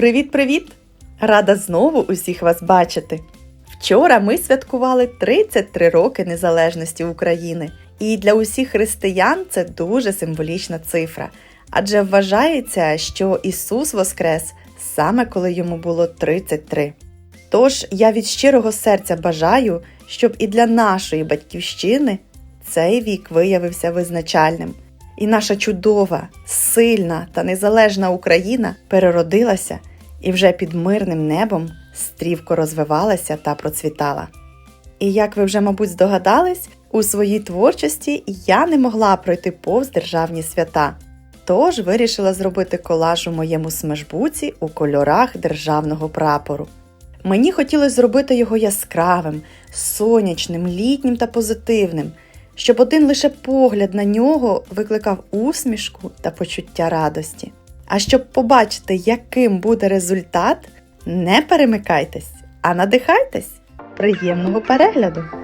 Привіт-привіт! Рада знову усіх вас бачити. Вчора ми святкували 33 роки незалежності України, і для усіх християн це дуже символічна цифра, адже вважається, що Ісус воскрес саме коли йому було 33. Тож я від щирого серця бажаю, щоб і для нашої батьківщини цей вік виявився визначальним, і наша чудова, сильна та незалежна Україна переродилася і вже під мирним небом стрівко розвивалася та процвітала. І як ви вже, мабуть, здогадались, у своїй творчості я не могла пройти повз державні свята. Тож вирішила зробити колаж у моєму смежбуці у кольорах державного прапору. Мені хотілося зробити його яскравим, сонячним, літнім та позитивним, щоб один лише погляд на нього викликав усмішку та почуття радості. А щоб побачити, яким буде результат, не перемикайтесь, а надихайтесь. Приємного перегляду!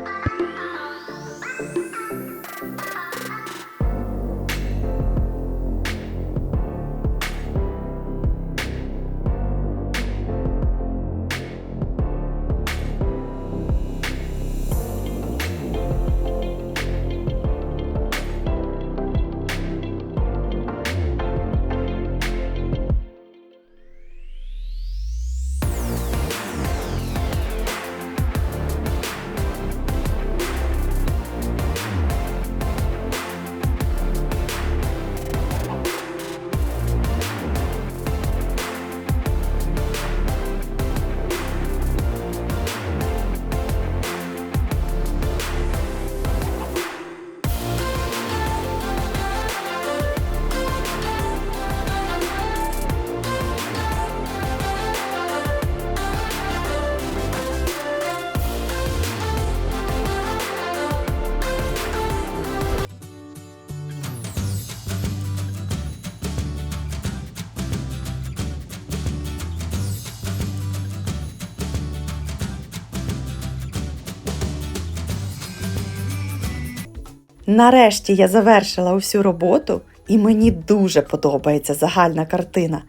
Нарешті я завершила усю роботу, і мені дуже подобається загальна картина.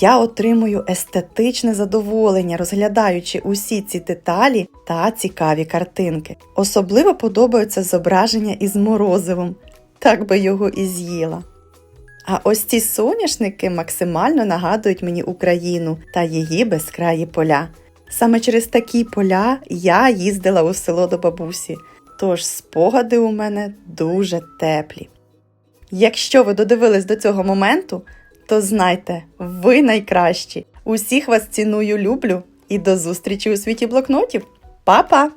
Я отримую естетичне задоволення, розглядаючи усі ці деталі та цікаві картинки. Особливо подобаються зображення із морозивом, так би його і з'їла. А ось ці соняшники максимально нагадують мені Україну та її безкраї поля. Саме через такі поля я їздила у село до бабусі, тож спогади у мене дуже теплі. Якщо ви додивились до цього моменту, то знайте, ви найкращі. Усіх вас ціную, люблю і до зустрічі у світі блокнотів. Па-па!